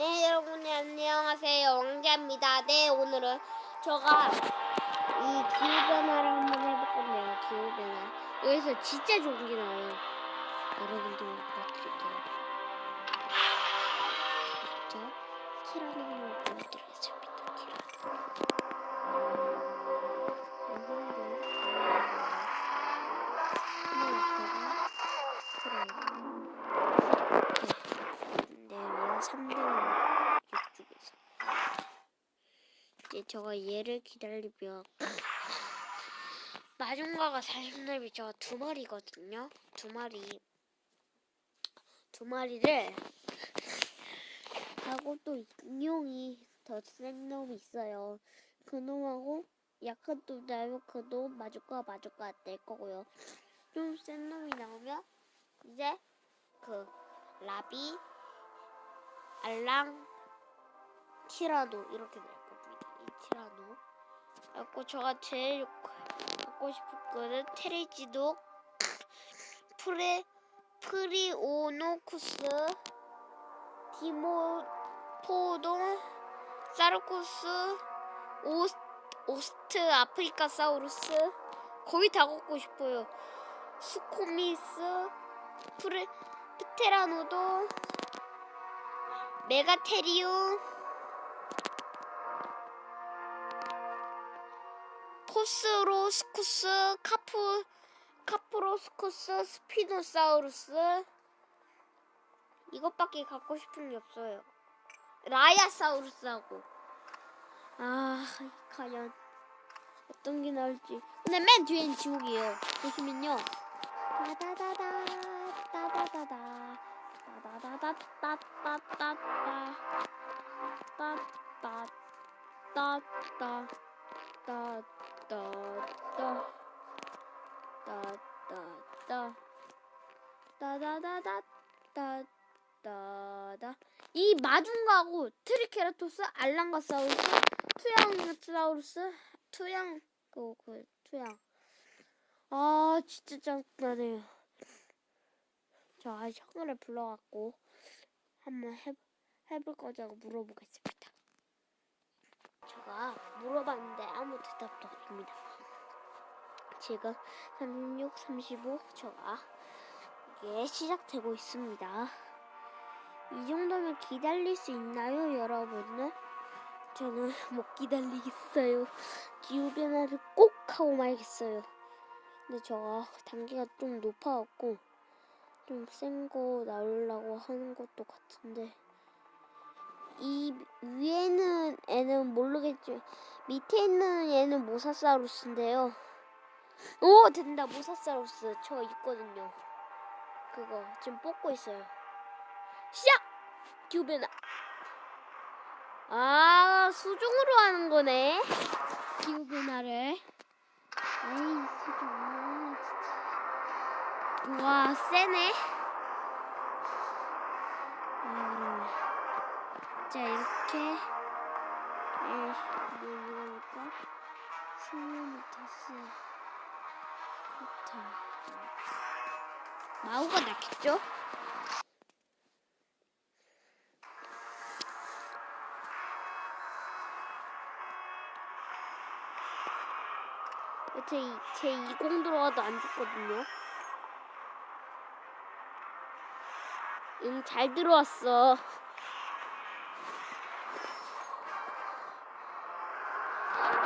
네 여러분 안녕하세요 왕자입니다. 네 오늘은 저가 이 기후 변화를 한번 해볼 건데요. 기후 변화 여기서 진짜 좋은 게 나와요. 여러분들 보여드릴게요. 자 키라는 걸 보여드리겠습니다. 키라. 저가 얘를 기다리면 마중가가 40렙이 저 두 마리거든요. 두 마리. 두 마리를 하고 또 인용이 더 센 놈이 있어요. 그 놈하고 약한 놈 나오면 그 놈 마주가 마주가 될 거고요. 좀 센 놈이 나오면 이제 그 라비 알랑 티라노 이렇게. 이 티라노. 그리고 제가 제일 갖고 싶은 거는 테레지도 프레 프리오노쿠스 디모포동 사르코스 오, 오스트 아프리카 사우루스 거의 다 갖고 싶어요. 스코미스 프레 프테라노도 메가테리움 포스로스쿠스 카프 카프로스쿠스 스피노사우루스 이것밖에 갖고 싶은 게 없어요. 라야사우루스하고 아 과연 어떤 게 나올지 근데 맨 뒤엔 지옥이에요. 보시면요. 따다다다 따다다다 따다다다따따따따 따따 따따 따따 따 따따따 따다다다 따따다 이 마중가고 트리케라토스 알랑가사우루스 투양사우루스 투양 그, 그 투양. 아 진짜 짱나네요. 저 아직 형을 불러갖고 한번 해, 해볼 거냐고 물어보겠습니다. 제가 물어봤는데 아무 대답도 없습니다. 지금 36, 35 저가 이게 시작되고 있습니다. 이 정도면 기다릴 수 있나요, 여러분은? 저는 못 기다리겠어요. 기후 변화를 꼭 하고 말겠어요. 근데 저가 단계가 좀 높아갖고 좀 센 거 나오려고 하는 것도 같은데 이 위에는 애는 모르겠지만 밑에 있는 얘는 모사사우루스인데요. 오 된다 모사사우루스 저 있거든요. 그거 지금 뽑고 있어요. 시작 기후변화. 아 수중으로 하는 거네 기후변화를. 에이 수중 아 진짜. 와 세네. 아. 자 이렇게 뭐 이거니까 스미미터스 포타 마우가 낫겠죠? 제, 제 20 들어가도 안 죽거든요. 응, 잘 들어왔어.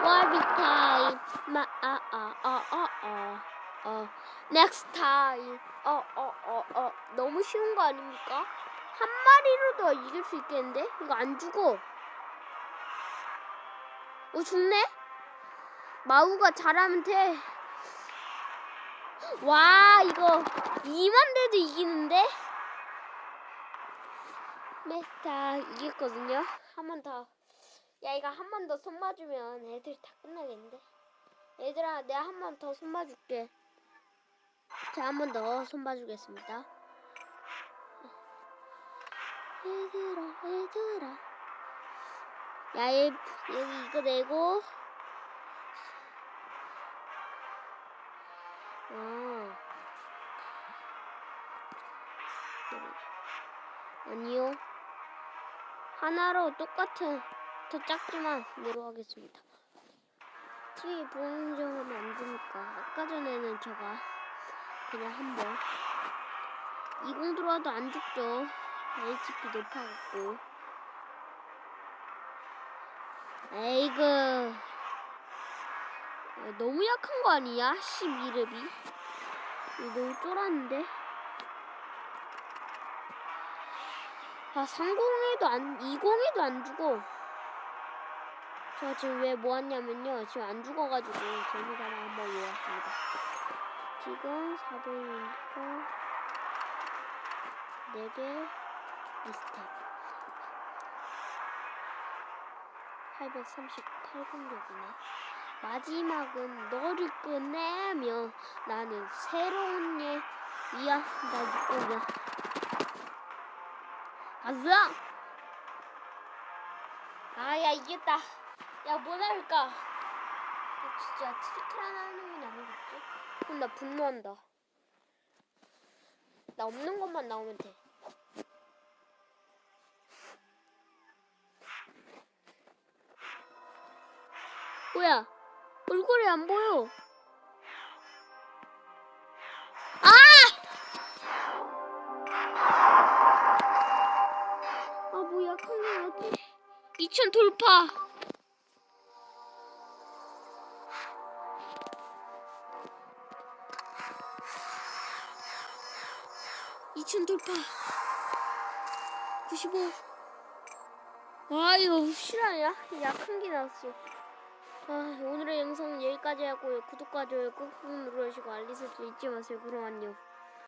One time, 마, 아, 아, 아, 아, 아, 어. Next time, 어, 어, 어, 어. 너무 쉬운 거 아닙니까? 한 마리로도 이길 수 있겠는데? 이거 안 죽어. 어, 죽네? 마우가 잘하면 돼. 와, 이거 2만 대도 이기는데? 메스타 이겼거든요. 한 번 더. 야, 이거 한 번 더 손 맞으면 애들 다 끝나겠는데? 얘들아, 내가 한 번 더 손 맞을게. 자, 한 번 더손 봐주겠습니다. 얘들아, 얘들아. 야, 얘, 여기 이거 내고. 아. 아니요. 하나로 똑같은 더 작지만 내려가겠습니다. TV 안 되니까 아까 전에는 제가 그냥 한번 20 들어와도 안 죽죠. HP 높아갖고 에이그 야, 너무 약한 거 아니야? 12렙이 이거 너무 쫄았는데 아 30에도 안 20에도 안 죽어 제가 지금 왜 모았냐면요. 지금 안 죽어가지고 재미삼아 한번 모았습니다. 지금 400이니까 4개 2스텝 838 공격이네. 마지막은 너를 끝내면 나는 새로운 예 이어한다 오면 가자! 아야 이겼다 야뭐 야, 진짜 하는 건 아니겠지? 그럼 나 분노한다. 나 없는 것만 나오면 돼. 뭐야? 얼굴이 안 보여. 아! 아 뭐야? 康어디 2000 돌파 이천 돌파. 95 아 이거 실화냐? 약한 게 나왔어. 아, 오늘의 영상은 여기까지 하고요. 구독과 좋아요 꾹꾹 눌러주시고 알림 설정 잊지 마세요. 그럼 안녕